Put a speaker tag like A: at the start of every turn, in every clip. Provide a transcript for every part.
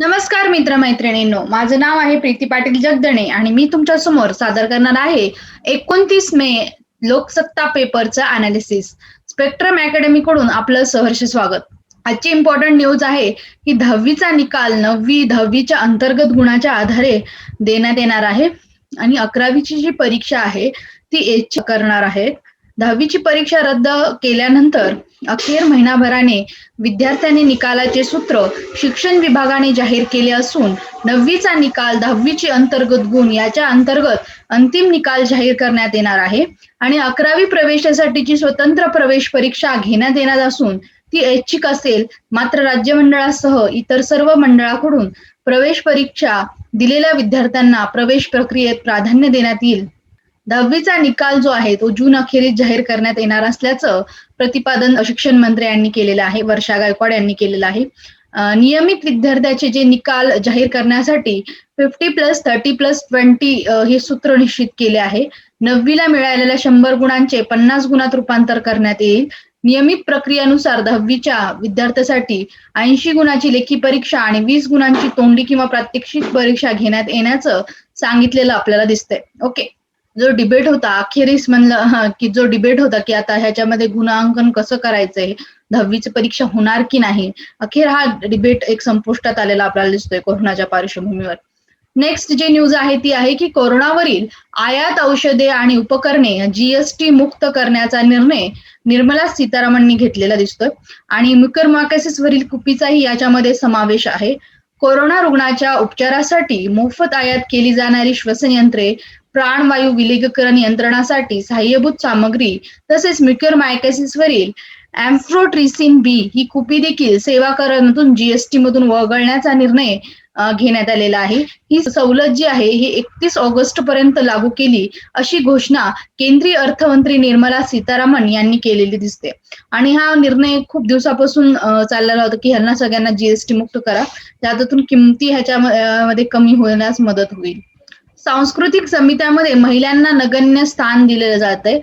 A: नमस्कार मित्रमैत्रिणींनो माझं नाव आहे प्रीती पाटील जगदणे आणि मी तुमच्यासमोर सादर करणार आहे एकोणतीस मे लोकसत्ता पेपरचं अनालिसिस स्पेक्ट्रम अकॅडमी कडून आपलं सहर्ष स्वागत. आजची इम्पॉर्टंट न्यूज आहे की दहावीचा निकाल नववी दहावीच्या अंतर्गत गुणाच्या आधारे देण्यात येणार आहे आणि अकरावीची जी परीक्षा आहे ती एच करणार आहे. दहावीची परीक्षा रद्द केल्यानंतर अखेर महिनाभराने विद्यार्थ्यांनी निकालाचे सूत्र शिक्षण विभागाने जाहीर केले असून नववीचा निकाल दहावीची अंतर्गत गुण याच्या अंतर्गत अंतिम निकाल जाहीर करण्यात येणार आहे. आणि अकरावी प्रवेशासाठीची स्वतंत्र प्रवेश परीक्षा घेण्यात येणार असून ती ऐच्छिक असेल मात्र राज्य मंडळासह इतर सर्व मंडळाकडून प्रवेश परीक्षा दिलेल्या विद्यार्थ्यांना प्रवेश प्रक्रियेत प्राधान्य देण्यात येईल. दहावीचा निकाल जो आहे तो जून अखेरीस जाहीर करण्यात येणार असल्याचं प्रतिपादन शिक्षण मंत्री यांनी केलेलं आहे वर्षा गायकवाड यांनी केलेलं आहे. नियमित विद्यार्थ्याचे जे निकाल जाहीर करण्यासाठी fifty plus thirty plus twenty हे सूत्र निश्चित केले आहे. नववीला मिळालेल्या शंभर गुणांचे पन्नास गुणात रूपांतर करण्यात येईल. नियमित प्रक्रियेनुसार दहावीच्या विद्यार्थ्यासाठी ऐंशी गुणाची लेखी परीक्षा आणि वीस गुणांची तोंडी किंवा प्रात्यक्षिक परीक्षा घेण्यात येण्याचं सांगितलेलं आपल्याला दिसतंय. ओके. जो डिबेट होता अखेरीस म्हणलं की जो डिबेट होता की आता ह्याच्यामध्ये गुणांकन कसं करायचंय दहावीची परीक्षा होणार की नाही अखेर हा डिबेट एक संपुष्टात आलेला आपल्याला दिसतोय कोरोनाच्या पार्श्वभूमीवर. नेक्स्ट जी न्यूज आहे ती आहे की कोरोनावरील आयात औषधे आणि उपकरणे जीएसटी मुक्त करण्याचा निर्णय निर्मला सीतारामननी घेतलेला दिसतोय. आणि म्युकर वरील कुपीचाही याच्यामध्ये समावेश आहे. कोरोना रुग्णाच्या उपचारासाठी मोफत आयात केली जाणारी श्वसन यंत्रे प्राणवायू विलगीकरण यंत्रणासाठी सहाय्यभूत सामग्री तसेच म्युकर वरील अँफ्रोट्रिसिन बी ही कुपी देखील सेवा करातून जीएसटी मधून वगळण्याचा निर्णय घेण्यात आलेला आहे. ही सवलत जी आहे ही एकतीस ऑगस्ट पर्यंत लागू केली अशी घोषणा केंद्रीय अर्थमंत्री निर्मला सीतारामन यांनी केलेली दिसते. आणि हा निर्णय खूप दिवसापासून चाललेला होता की ह्यांना सगळ्यांना जीएसटी मुक्त करा. त्यातून किमती ह्याच्या मध्ये कमी होण्यास मदत होईल. सांस्कृतिक समित्यामध्ये महिलांना नगण्य स्थान दिलं जात आहे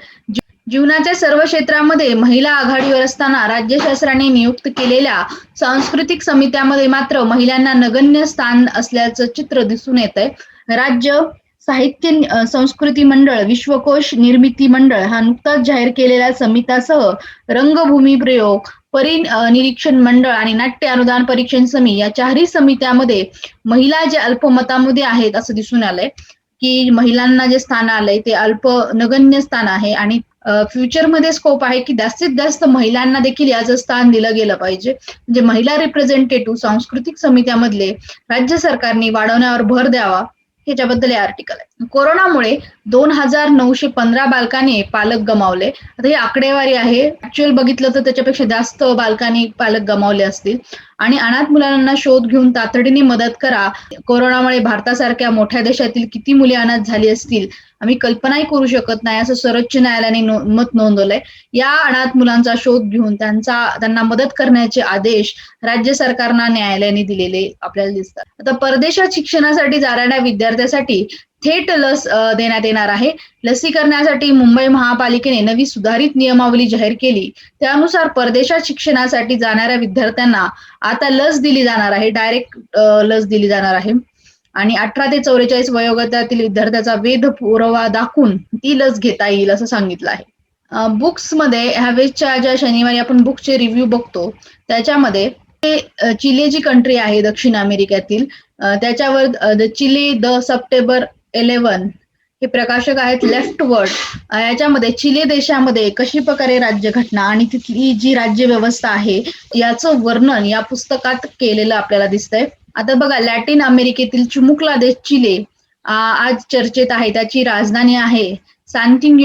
A: जीवनाच्या सर्व क्षेत्रामध्ये महिला आघाडीवर असताना राज्य शासनाने नियुक्त केलेल्या सांस्कृतिक समित्यामध्ये मात्र महिलांना नगण्य स्थान असल्याचं चित्र दिसून येत आहे राज्य साहित्य संस्कृती मंडळ विश्वकोश निर्मिती मंडळ हा नुकताच जाहीर केलेल्या समित्यासह रंगभूमी प्रयोग परि निरीक्षण मंडळ आणि नाट्य अनुदान परीक्षण समिती या चारही समित्यामध्ये महिला जे अल्पमतामध्ये आहेत असं दिसून आलंय की महिलांना जे स्थान आलंय ते अल्प नगण्य स्थान आहे आणि फ्युचरमध्ये स्कोप आहे की जास्तीत जास्त महिलांना देखील याचं स्थान दिलं गेलं पाहिजे. म्हणजे महिला रिप्रेझेंटेटिव्ह सांस्कृतिक समित्यामधले राज्य सरकारने वाढवण्यावर भर द्यावा ह्याच्याबद्दल हे आर्टिकल आहे. कोरोनामुळे दोन हजार नऊशे पंधरा बालकांनी पालक गमावले. आता ही आकडेवारी आहे. ऍक्च्युअल बघितलं तर त्याच्यापेक्षा जास्त बालकांनी पालक गमावले असतील. आणि अनाथ मुलांना शोध घेऊन तातडीने मदत करा. कोरोनामुळे भारतासारख्या मोठ्या देशातील किती मुले अनाथ झाली असतील आम्ही कल्पनाही करू शकत नाही असं सर्वोच्च न्यायालयाने नो- मत नोंदवलंय. या अनाथ मुलांचा शोध घेऊन त्यांचा त्यांना मदत करण्याचे आदेश राज्य सरकारना न्यायालयाने दिलेले आपल्याला दिसतात. आता परदेशात शिक्षणासाठी जाणाऱ्या विद्यार्थ्यासाठी थेट लस देण्यात येणार आहे. लसीकरणासाठी मुंबई महापालिकेने नवी सुधारित नियमावली जाहीर केली. त्यानुसार परदेशात शिक्षणासाठी जाणाऱ्या विद्यार्थ्यांना आता लस दिली जाणार आहे. डायरेक्ट लस दिली जाणार आहे. आणि अठरा ते चौवेचाळीस वयोगटातील विद्यार्थ्याचा वेध पुरावा दाखवून ती लस घेता येईल असं सांगितलं आहे. बुक्समध्ये ह्यावेळेसच्या ज्या शनिवारी आपण बुकचे रिव्ह्यू बघतो त्याच्यामध्ये चिलेची चिले जी कंट्री आहे दक्षिण अमेरिकेतील त्याच्यावर the Chile the September eleven हे प्रकाशक आहेत लेफ्ट वर्ड याच्यामध्ये चिले देशामध्ये कशी प्रकारे राज्यघटना आणि तिथली जी राज्य व्यवस्था आहे याचं वर्णन या पुस्तकात केलेलं आपल्याला दिसतंय. आता बघा लॅटिन अमेरिकेतील चिमुकला देश चिले आज चर्चेत आहे त्याची राजधानी आहे सांतिंग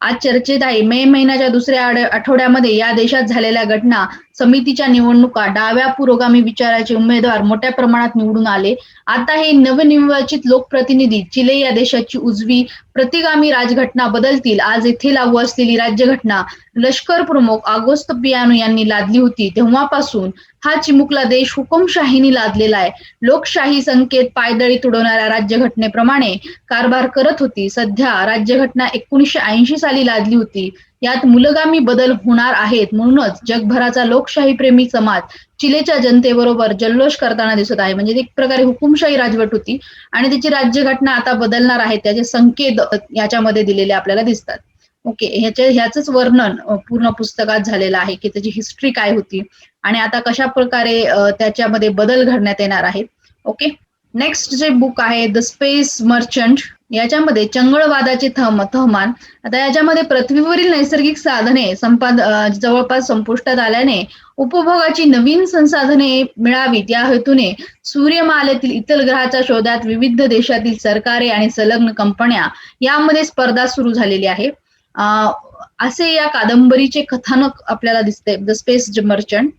A: आज चर्चेत आहे. मे महिन्याच्या दुसऱ्या आठवड्यामध्ये या देशात झालेल्या घटना समितीच्या निवडणुका डाव्या पुरोगामी विचाराचे उमेदवार मोठ्या प्रमाणात निवडून आले. आता हे नवनिर्वाचित लोकप्रतिनिधी चिले या देशाची उजवी प्रतिगामी राजघटना बदलतील. आज येथे लागू असलेली राज्यघटना लष्कर प्रमुख आगोस्त पियानो यांनी लादली होती. तेव्हापासून हा चिमुकला देश हुकुमशाहीने लादलेला आहे. लोकशाही संकेत पायदळी तुडवणाऱ्या राज्यघटनेप्रमाणे कारभार करत होती. सध्या राज्यघटना एकोणीसशे ऐंशी साली लादली होती. यात मुलगामी बदल होणार आहेत. म्हणूनच जगभराचा लोकशाही प्रेमी समाज चिलेच्या जनतेबरोबर जल्लोष करताना दिसत आहे. म्हणजे एक प्रकारे हुकुमशाही राजवट होती आणि त्याची राज्यघटना आता बदलणार आहे. त्याचे संकेत याच्यामध्ये दिलेले आपल्याला दिसतात. ओके ह्याच्या ह्याच वर्णन पूर्ण पुस्तकात झालेलं आहे की त्याची हिस्ट्री काय होती आणि आता कशा प्रकारे त्याच्यामध्ये बदल घडण्यात येणार आहेत. ओके नेक्स्ट जे बुक आहे द स्पेस मर्चंट याच्यामध्ये चंगळवादाचे थम थमान आता याच्यामध्ये पृथ्वीवरील नैसर्गिक साधने संपाद जवळपास संपुष्टात आल्याने उपभोगाची नवीन संसाधने मिळावीत. या हेतूने सूर्यमालेतील इतर ग्रहाच्या शोधात विविध देशातील सरकारे आणि संलग्न कंपन्या यामध्ये स्पर्धा सुरू झालेली आहे. असे या कादंबरीचे कथानक आपल्याला दिसते. The Space Merchant.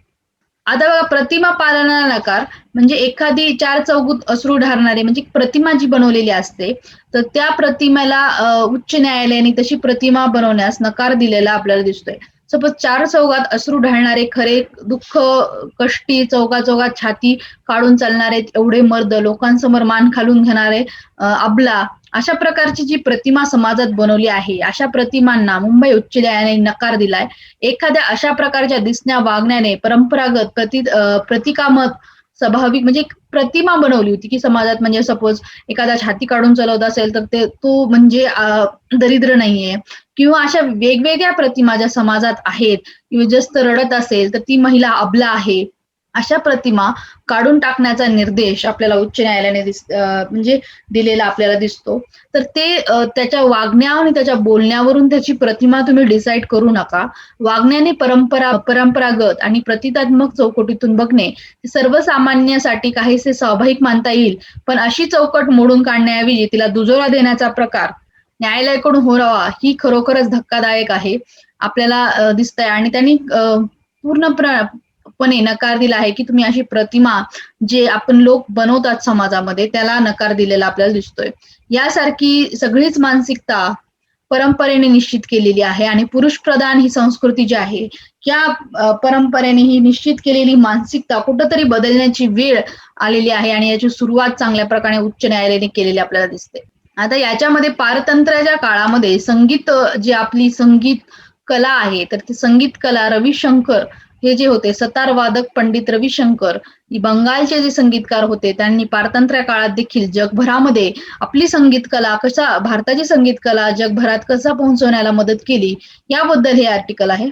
A: आता बघा प्रतिमा पालना नकार म्हणजे एखादी चार चौगुत अश्रू ढारणारी म्हणजे प्रतिमा जी बनवलेली असते तर त्या प्रतिमेला उच्च न्यायालयाने तशी प्रतिमा बनवण्यास नकार दिलेला आपल्याला दिसतोय. सपोज चार चौघात अश्रू ढाळणारे खरे दुःख कष्टी चौघा चौघात छाती काढून चालणारे एवढे मर्द लोकांसमोर मान खालून घेणारे अबला अशा प्रकारची जी प्रतिमा समाजात बनवली आहे अशा प्रतिमांना मुंबई उच्च न्यायालयाने नकार दिलाय. एखाद्या अशा प्रकारच्या दिसण्या वागण्याने परंपरागत प्रति प्रतिकामत स्वाभाविक म्हणजे एक प्रतिमा बनवली होती की समाजात म्हणजे सपोज एखादा छाती काढून चालवत असेल तर ते तो म्हणजे दरिद्र नाहीये. किंवा अशा वेगवेगळ्या प्रतिमा ज्या समाजात आहेत किंवा जास्त रडत असेल तर ती महिला अबला आहे. अशा प्रतिमा काढून टाकण्याचा निर्देश आपल्याला उच्च न्यायालयाने दिस म्हणजे दिलेला आपल्याला दिसतो. तर ते त्याच्या वागण्या आणि त्याच्या बोलण्यावरून त्याची प्रतिमा तुम्ही डिसाईड करू नका. वागण्याने परंपरा परंपरागत आणि प्रतितात्मक चौकटीतून बघणे सर्वसामान्यासाठी काहीसे स्वाभाविक मानता येईल. पण अशी चौकट मोडून काढण्याऐवजी तिला दुजोरा देण्याचा प्रकार न्यायालयाकडून होरावा ही खरोखरच धक्कादायक आहे. आपल्याला दिसतंय आणि त्यांनी पूर्ण पणे नकार दिला आहे की तुम्ही अशी प्रतिमा जे आपण लोक बनवतात समाजामध्ये त्याला नकार दिलेला आपल्याला दिसतोय. यासारखी सगळीच मानसिकता परंपरेने निश्चित केलेली आहे आणि पुरुष प्रधान ही संस्कृती जी आहे या परंपरेने ही निश्चित केलेली मानसिकता कुठंतरी बदलण्याची वेळ आलेली आहे आणि याची सुरुवात चांगल्या प्रकारे उच्च न्यायालयाने केलेली आपल्याला दिसते. आता याच्यामध्ये पारतंत्र्याच्या काळामध्ये संगीत जी आपली संगीत कला आहे तर ती संगीत कला रविशंकर हे जे होते सतार वादक पंडित रविशंकर बंगालचे जे संगीतकार होते त्यांनी पारतंत्र्य काळात देखील जगभरामध्ये आपली संगीत कला कसा भारताची संगीत कला जगभरात कसा पोहोचवण्याला मदत केली याबद्दल हे आर्टिकल आहे.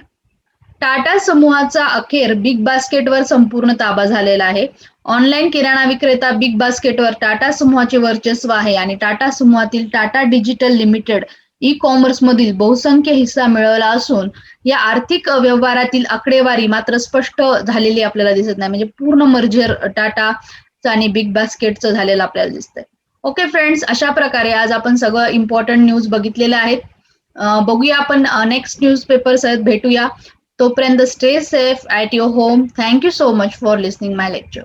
A: टाटा समूहाचा अखेर बिग बास्केटवर संपूर्ण ताबा झालेला आहे. ऑनलाईन किराणा विक्रेता बिग बास्केटवर टाटा समूहाचे वर्चस्व आहे आणि टाटा समूहातील Tata digital limited e commerce मधील बहुसंख्य हिस्सा मिळवला असून या आर्थिक व्यवहारातील आकडेवारी मात्र स्पष्ट झालेली आपल्याला दिसत नाही. म्हणजे पूर्ण मर्जर टाटा आणि बिग बास्केटचं झालेलं आपल्याला दिसतंय. ओके फ्रेंड्स अशा प्रकारे आज आपण सगळं इम्पॉर्टंट न्यूज बघितलेलं आहेत. बघूया आपण नेक्स्ट न्यूज पेपर सहित भेटूया. तोपर्यंत stay safe at your home thank you so much for listening my lecture